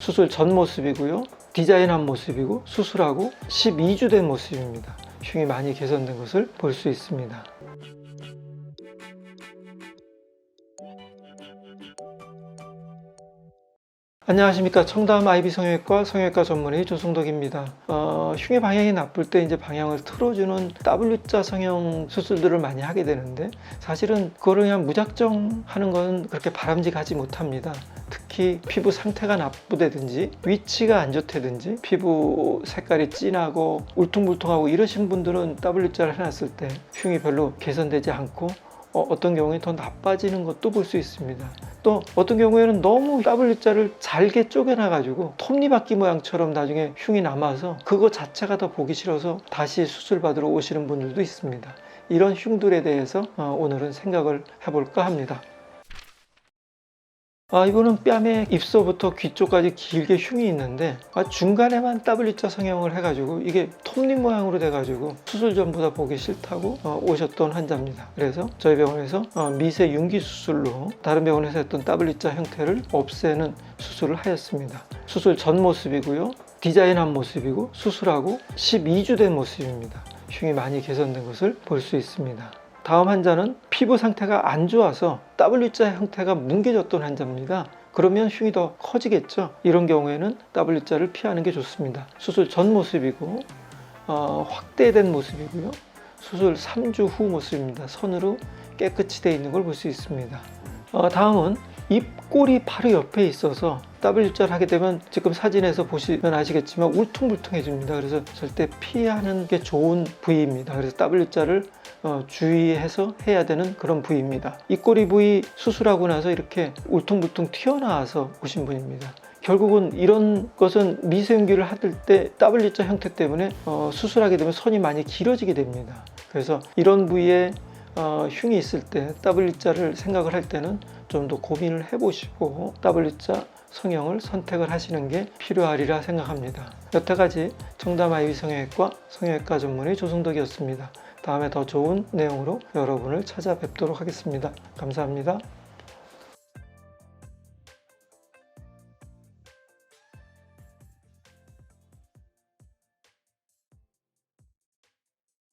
수술 전 모습이고요. 디자인한 모습이고 수술하고 12주 된 모습입니다. 흉이 많이 개선된 것을 볼 수 있습니다. 안녕하십니까 청담 아이비 성형외과 성형외과 전문의 조승덕입니다. 어, 흉의 방향이 나쁠 때 이제 방향을 틀어주는 W자 성형 수술들을 많이 하게 되는데 사실은 그거를 그냥 무작정 하는 건 그렇게 바람직하지 못합니다. 특히 피부 상태가 나쁘다든지 위치가 안 좋다든지 피부 색깔이 진하고 울퉁불퉁하고 이러신 분들은 W자를 해놨을 때 흉이 별로 개선되지 않고 어, 어떤 경우에 더 나빠지는 것도 볼 수 있습니다. 또 어떤 경우에는 너무 W자를 잘게 쪼개놔 가지고 톱니바퀴 모양처럼 나중에 흉이 남아서 그거 자체가 더 보기 싫어서 다시 수술 받으러 오시는 분들도 있습니다. 이런 흉들에 대해서 어, 오늘은 생각을 해볼까 합니다. 아, 이거는 뺨의 입서부터 귀 쪽까지 길게 흉이 있는데 아, 중간에만 W자 성형을 해가지고 이게 톱니 모양으로 돼가지고 수술 전보다 보기 싫다고 어, 오셨던 환자입니다. 그래서 저희 병원에서 어, 미세 융기 수술로 다른 병원에서 했던 W자 형태를 없애는 수술을 하였습니다. 수술 전 모습이고요. 디자인한 모습이고 수술하고 12주 된 모습입니다. 흉이 많이 개선된 것을 볼 수 있습니다. 다음 환자는 피부 상태가 안 좋아서 W자 형태가 뭉개졌던 환자입니다. 그러면 흉이 더 커지겠죠. 이런 경우에는 W자를 피하는 게 좋습니다. 수술 전 모습이고 어, 확대된 모습이고요. 수술 3주 후 모습입니다. 선으로 깨끗이 되어 있는 걸 볼 수 있습니다. 어, 다음은 입꼬리 바로 옆에 있어서 W자를 하게 되면 지금 사진에서 보시면 아시겠지만 울퉁불퉁해집니다. 그래서 절대 피하는 게 좋은 부위입니다. 그래서 W자를 어, 주의해서 해야 되는 그런 부위입니다. 입꼬리 부위 수술하고 나서 이렇게 울퉁불퉁 튀어나와서 오신 분입니다. 결국은 이런 것은 미세흉기를 하들 때 W자 형태 때문에 어, 수술하게 되면 선이 많이 길어지게 됩니다. 그래서 이런 부위에 어, 흉이 있을 때 W자를 생각을 할 때는 좀 더 고민을 해보시고 W자 성형을 선택을 하시는 게 필요하리라 생각합니다. 여태까지 청담 아이비 성형외과 성형외과 전문의 조승덕이었습니다. 다음에 더 좋은 내용으로 여러분을 찾아뵙도록 하겠습니다. 감사합니다.